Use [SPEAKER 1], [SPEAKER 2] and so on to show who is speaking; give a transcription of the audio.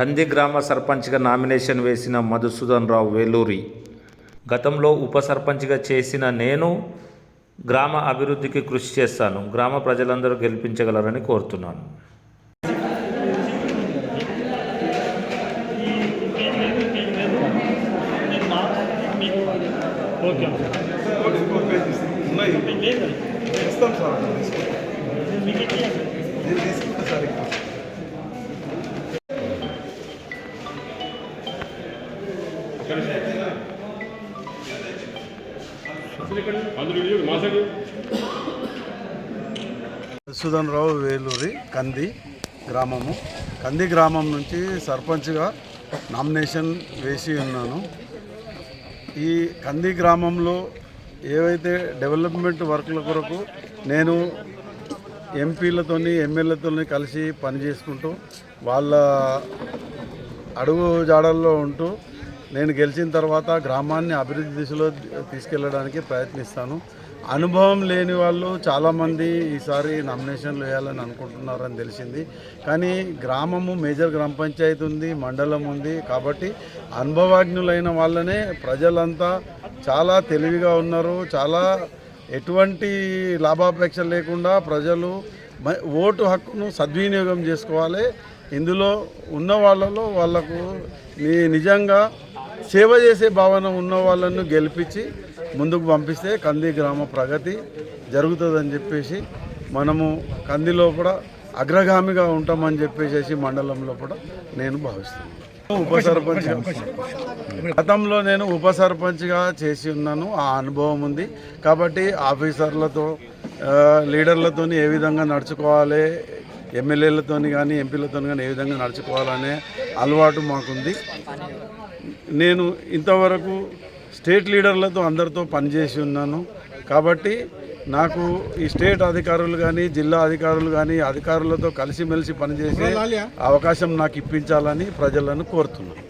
[SPEAKER 1] కంది గ్రామ సర్పంచ్గా నామినేషన్ వేసిన మధుసూదన్ రావు వేలూరి. గతంలో ఉప సర్పంచ్గా చేసిన నేను గ్రామ అభివృద్ధికి కృషి చేస్తాను. గ్రామ ప్రజలందరూ గెలిపించగలరని కోరుతున్నాను.
[SPEAKER 2] ఓకే.
[SPEAKER 3] సుధన్ రావు వేలూరి కంది గ్రామము. కంది గ్రామం నుంచి సర్పంచ్గా నామినేషన్ వేసి ఉన్నాను. ఈ కంది గ్రామంలో ఏవైతే డెవలప్మెంట్ వర్క్ల కొరకు నేను ఎంపీలతోని ఎమ్మెల్యేతోని కలిసి పని చేసుకుంటూ వాళ్ళ అడుగు జాడల్లో ఉంటూ నేను గెలిచిన తర్వాత గ్రామాన్ని అభివృద్ధి దిశలో తీసుకెళ్ళడానికి ప్రయత్నిస్తాను. అనుభవం లేని వాళ్ళు చాలామంది ఈసారి నామినేషన్లు వేయాలని అనుకుంటున్నారని తెలిసింది. కానీ గ్రామము మేజర్ గ్రామ పంచాయతీ ఉంది మండలం ఉంది కాబట్టి అనుభవజ్ఞులైన వాళ్ళనే ప్రజలంతా చాలా తెలివిగా ఉన్నారు. చాలా ఎటువంటి లాభాపేక్ష లేకుండా ప్రజలు ఓటు హక్కును సద్వినియోగం చేసుకోవాలి. ఇందులో ఉన్న వాళ్ళలో వాళ్ళకు నిజంగా సేవ చేసే భావన ఉన్న వాళ్ళను గెలిపించి ముందుకు పంపిస్తే కంది గ్రామ ప్రగతి జరుగుతుందని చెప్పేసి మనము కందిలో కూడా అగ్రగామిగా ఉంటామని చెప్పేసి మండలంలో కూడా నేను భావిస్తున్నాను. ఉప సర్పంచ్ గతంలో నేను ఉప సర్పంచ్గా చేసి ఉన్నాను. ఆ అనుభవం ఉంది. కాబట్టి ఆఫీసర్లతో లీడర్లతో ఏ విధంగా నడుచుకోవాలి ఎమ్మెల్యేలతో కానీ ఎంపీలతో కానీ ఏ విధంగా నడుచుకోవాలనే అలవాటు మాకుంది. నేను ఇంతవరకు స్టేట్ లీడర్లతో అందరితో పనిచేసి ఉన్నాను. కాబట్టి నాకు ఈ స్టేట్ అధికారులు కానీ జిల్లా అధికారులు కానీ అధికారులతో కలిసిమెలిసి పనిచేసే అవకాశం నాకు ఇప్పించాలని ప్రజలను కోరుతున్నాను.